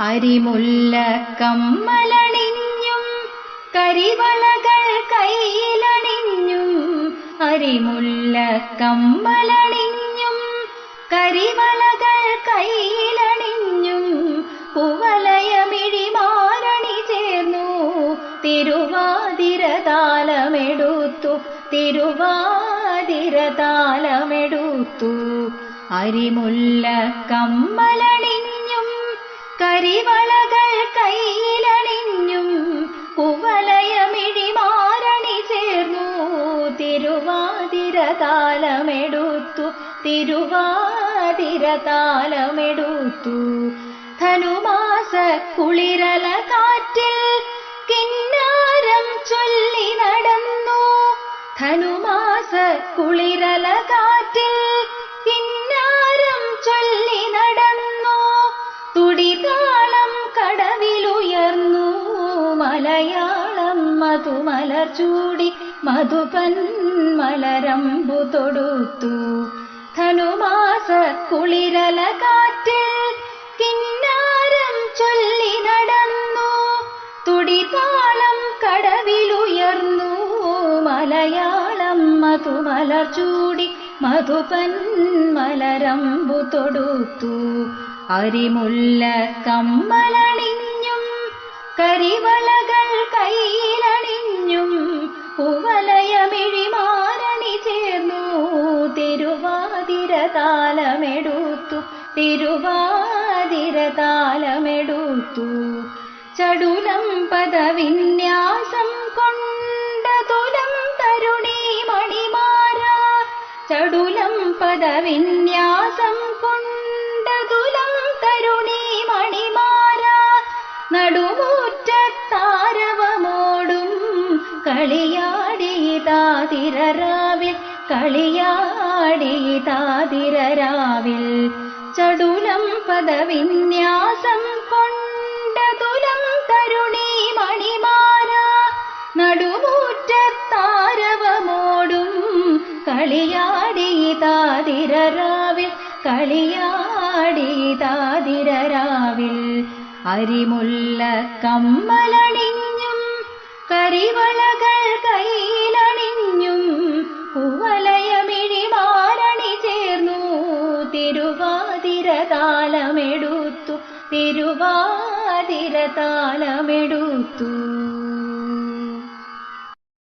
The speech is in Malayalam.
അരിമുല്ല കമ്മലണിഞ്ഞും കരിവളകൾ കയ്യിലണിഞ്ഞും അരിമുല്ല കമ്മലണിഞ്ഞും കരിവളകൾ കയ്യിലണിഞ്ഞും കുവലയമിഴിമാരണി ചേർന്നു തിരുവാതിരതാലമെടുത്തു തിരുവാതിരതാലമെടുത്തു. അരിമുല്ല കമ്മലണിഞ്ഞും കരിവളകൾ കയ്യിലണിഞ്ഞും കുവലയമിഴിമാരണി ചേർന്നു. തിരുവാതിരതാലമെടുത്തു തിരുവാതിരതാലമെടുത്തു. ധനുമാസ കുളിരല കാറ്റിൽ കിന്നാരം ചൊല്ലി നടന്നു. ധനുമാസ കുളിരല കാറ്റിൽ മലയാളം മധുമലർ ചൂടി മധുപൻ മലരമ്പു തൊടുത്തു. ധനുമാസ കുളിരല കാറ്റിൽ കിന്നാരം ചൊല്ലി നടന്നു. തുടിതാളം കടവിലുയർന്നു. മലയാളം മധുമലർ ചൂടി മധുപൻ മലരമ്പു തൊടുത്തു. അരിമുല്ല കമ്മലണിഞ്ഞും കരിവളകൾ കയ്യിലണിഞ്ഞും കുവലയമിഴിമാരണി ചേർന്നു. തിരുവാതിരതാലമെടുത്തു തിരുവാതിരതാലമെടുത്തു. ചടുലം പദവിന്യാസം കൊണ്ടതുലം തരുണി മണിമാര. ചടുലം പദവിന്യാസം കളിയാടിയതാതിരരാവിൽ കളിയാടിയതാതിരരാവിൽ ചടുലം പദവിന്യാസം കൊണ്ടതുലം തരുണി മണിമാര നടുമൂറ്റത്താരവമോടും കളിയാടിയതാതിരരാവിൽ കളിയാടിയതാതിരരാവിൽ അരിമുല്ല കമ്മലണിഞ്ഞും കരിവളകൾ കയ്യിലണിഞ്ഞും കുവലയമിഴിമാരണി ചേർന്നു. തിരുവാതിരതാലമെടുത്തു തിരുവാതിരതാലമെടുത്തു.